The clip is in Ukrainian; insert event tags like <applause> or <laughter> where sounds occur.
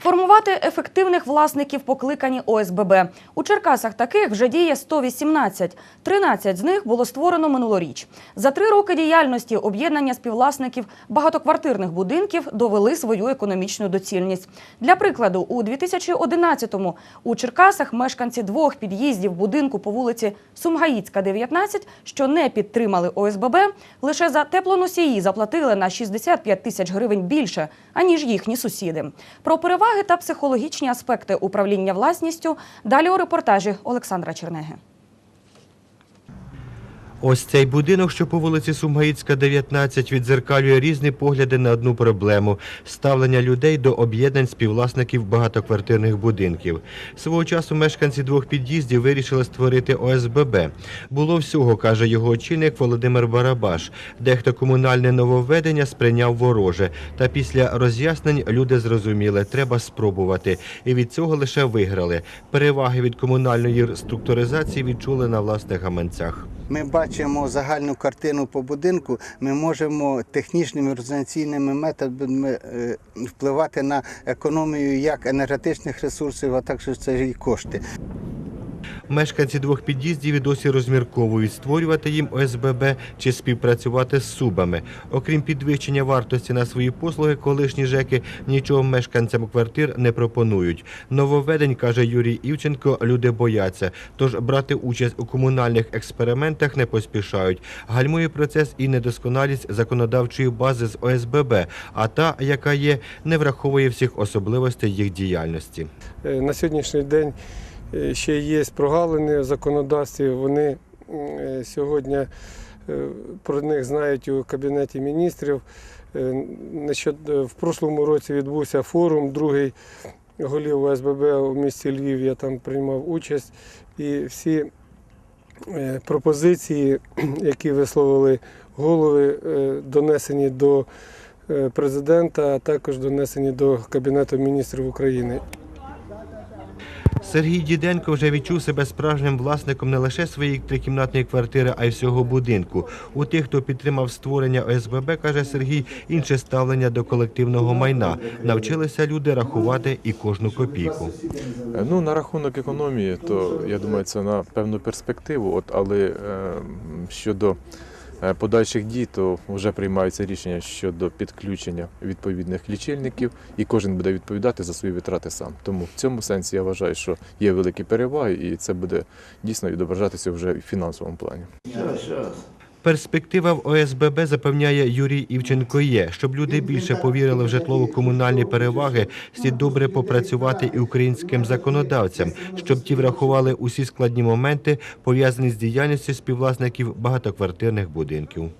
Формувати ефективних власників покликані ОСББ. У Черкасах таких вже діє 118. 13 з них було створено минулоріч. За три роки діяльності об'єднання співвласників багатоквартирних будинків довели свою економічну доцільність. Для прикладу, у 2011-му у Черкасах мешканці двох під'їздів будинку по вулиці Сумгаїцька, 19, що не підтримали ОСББ, лише за теплоносії заплатили на 65 тисяч гривень більше, аніж їхні сусіди. Про переваги та психологічні аспекти управління власністю далі у репортажі Олександра Чернеги. Ось цей будинок, що по вулиці Сумгаїцька, 19, відзеркалює різні погляди на одну проблему – ставлення людей до об'єднань співвласників багатоквартирних будинків. Свого часу мешканці двох під'їздів вирішили створити ОСББ. Було всього, каже його очільник Володимир Барабаш. Дехто комунальне нововведення сприйняв вороже. Та після роз'яснень люди зрозуміли – треба спробувати. І від цього лише виграли. Переваги від комунальної структуризації відчули на власних гаманцях. Ми бачимо загальну картину по будинку. Ми можемо технічними організаційними методами е, впливати на економію як енергетичних ресурсів, а також це і кошти. Мешканці двох під'їздів і досі розмірковують, створювати їм ОСББ чи співпрацювати з субами. Окрім підвищення вартості на свої послуги, колишні ЖЕКи нічого мешканцям квартир не пропонують. Нововведень, каже Юрій Івченко, люди бояться, тож брати участь у комунальних експериментах не поспішають. Гальмує процес і недосконалість законодавчої бази з ОСББ, а та, яка є, не враховує всіх особливостей їх діяльності. Е, На сьогоднішній день ще є прогалини в законодавстві. Вони е, сьогодні е, про них знають у Кабінеті міністрів. Е, е, В прошлому році відбувся форум, другий голів ОСББ у місті Львів. Я там приймав участь. І всі е, пропозиції, <clears throat> які висловили голови, е, донесені до е, президента, а також донесені до Кабінету міністрів України. Сергій Діденко вже відчув себе справжнім власником не лише своєї трикімнатної квартири, а й всього будинку. У тих, хто підтримав створення ОСББ, каже Сергій, інше ставлення до колективного майна. Навчилися люди рахувати і кожну копійку. Ну, на рахунок економії, то я думаю, це на певну перспективу. От, але е, щодо подальших дій, то вже приймаються рішення щодо підключення відповідних лічильників, і кожен буде відповідати за свої витрати сам. Тому в цьому сенсі я вважаю, що є великі переваги, і це буде дійсно відображатися вже в фінансовому плані. Перспектива в ОСББ запевняє Юрій Івченко є. Щоб люди більше повірили в житлово-комунальні переваги, слід добре попрацювати і українським законодавцям, щоб ті врахували усі складні моменти, пов'язані з діяльністю співвласників багатоквартирних будинків.